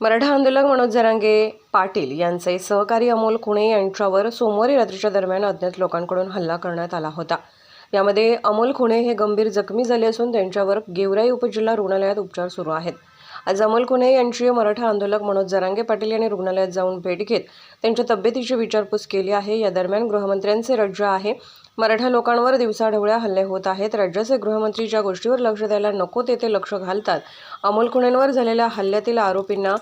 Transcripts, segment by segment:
मराठा आंदोलक मनोज जरांगे पाटील यांचे सहकारी अमोल खुणे यांच्यावर सोमवारी रात्रीच्या दरम्यान अज्ञात लोकांकडून हल्ला करण्यात आला होता. यामध्ये अमोल खुणे हे गंभीर जखमी झाले असून त्यांच्यावर गेवराई उपजिल्हा रुग्णालयात उपचार सुरू आहेत. आज अमोल खुणे यांची मराठा आंदोलक मनोज जरांगे पाटील यांनी रुग्णालयात जाऊन भेट घेत त्यांच्या तब्येतीची विचारपूस केली आहे. या दरम्यान गृहमंत्र्यांचे रज्ज आहे. मराठा लोकांवर दिवसाढवळ्या हल्ले होत आहेत. राज्याचे गृहमंत्री ज्या गोष्टीवर लक्ष द्यायला नको तेथे लक्ष घालतात. अमोल खुणेंवर झालेल्या हल्ल्यातील आरोपींना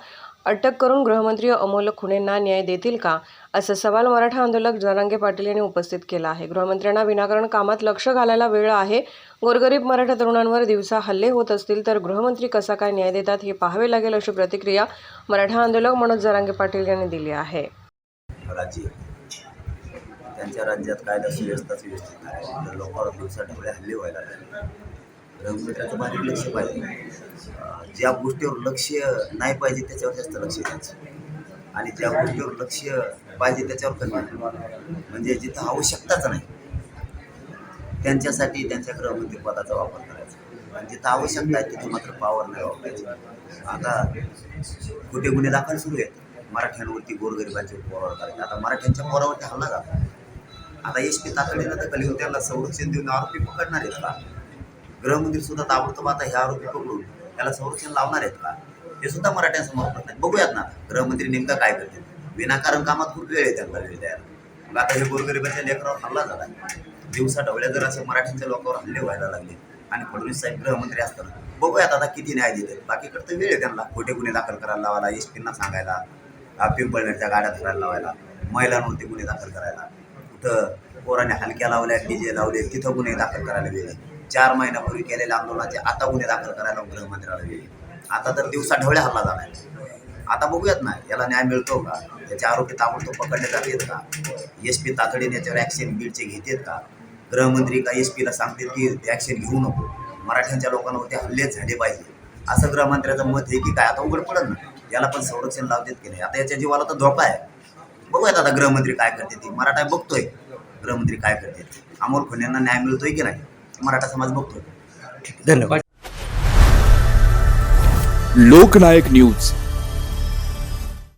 अटक करून गृहमंत्री अमोल खुणेंना न्याय देतील का? असा सवाल मराठा आंदोलक जरांगे पाटील यांनी उपस्थित केला आहे. गृहमंत्र्यांना विनाकारण कामात लक्ष घालायला वेळ आहे. गोरगरीब मराठा तरुणांवर दिवसा हल्ले होत असतील तर गृहमंत्री कसा काय न्याय देतात हे पाहावे लागेल अशी प्रतिक्रिया मराठा आंदोलक मनोज जरांगे पाटील यांनी दिली आहे. राज्य त्यांच्या राज्यात कायदा सुव्यवस्था सुव्यवस्थित नाही. तर लोकांवर दिवसा हल्ले व्हायला लागले. गृहमंत्र्याचं बारीक लक्ष पाहिजे. ज्या गोष्टीवर लक्ष नाही पाहिजे त्याच्यावर जास्त लक्ष द्यायचं. आणि ज्या गोष्टीवर लक्ष पाहिजे त्याच्यावर कमी म्हणजे जिथं आवश्यकताच नाही त्यांच्यासाठी त्यांच्या गृहमंत्री पदाचा वापर करायचा. आणि जिथं आवश्यकता आहे तिथे मात्र पावर नाही वापरायची. आता कुठे गुन्हे दाखल सुरू आहेत. मराठ्यांवरती गोरगरिबांचे पोरावर करायचे आता मराठ्यांच्या पोरावरती हल्ला झाला. आता एस पी तातडीनं दखल घेऊन त्याला संरक्षण देऊन आरोपी पकडणार आहेत का? गृहमंत्री सुद्धा ताबडतोब आता हे आरोपी पकडून त्याला संरक्षण लावणार आहेत का? हे सुद्धा मराठ्यांसमोर प्रश्न नाही बघूयात ना गृहमंत्री नेमकं काय करते विनाकारण कामात खूप वेळ आहे त्यांना वेळ द्यायला. मग आता हे गोरगरिबाच्या लेकरावर हल्ला झाला. दिवसा ढवळ्या जर असे मराठ्यांच्या लोकांवर हल्ले व्हायला लागले आणि फडणवीस साहेब गृहमंत्री असताना. बघूयात आता किती न्याय देते बाकीकडे तर वेळ आहे त्यांना. खोटे गुन्हे दाखल करायला लावायला एस पींना सांगायला पिंपळनेरच्या गाड्या धरायला लावायला महिलांवरती गुन्हे दाखल करायला. कुठं पोराने हलक्या लावल्या डीजे लावले तिथं गुन्हे दाखल करायला वेळ चार महिन्यापूर्वी केलेल्या आंदोलनाचे आता गुन्हे दाखल करायला गृहमंत्र्याला वेळ आता तर दिवसा ढवळ्या हल्ला जाणार आता बघूयात ना याला न्याय मिळतो का? याचे आरोपी ताबडतोब पकडले जातात का? एस पी तातडीने याच्यावर ॲक्शन बीडचे घेतात का? गृहमंत्री का एस पीला सांगतील की ॲक्शन घेऊ नको. मराठ्यांच्या लोकांवरती हल्लेच झाले पाहिजे. असं गृहमंत्र्याचं मत आहे की काय? आता उघड पडत ना. याला पण संरक्षण लावतात की नाही? आता याच्या जीवाला तर धोका आहे. बघूयात आता गृहमंत्री काय करते ती. मराठा बघतोय. गृहमंत्री काय करते अमोल खुन्यांना न्याय मिळतोय की नाही? मराठा समाज बघतोय. धन्यवाद. लोकनायक न्यूज.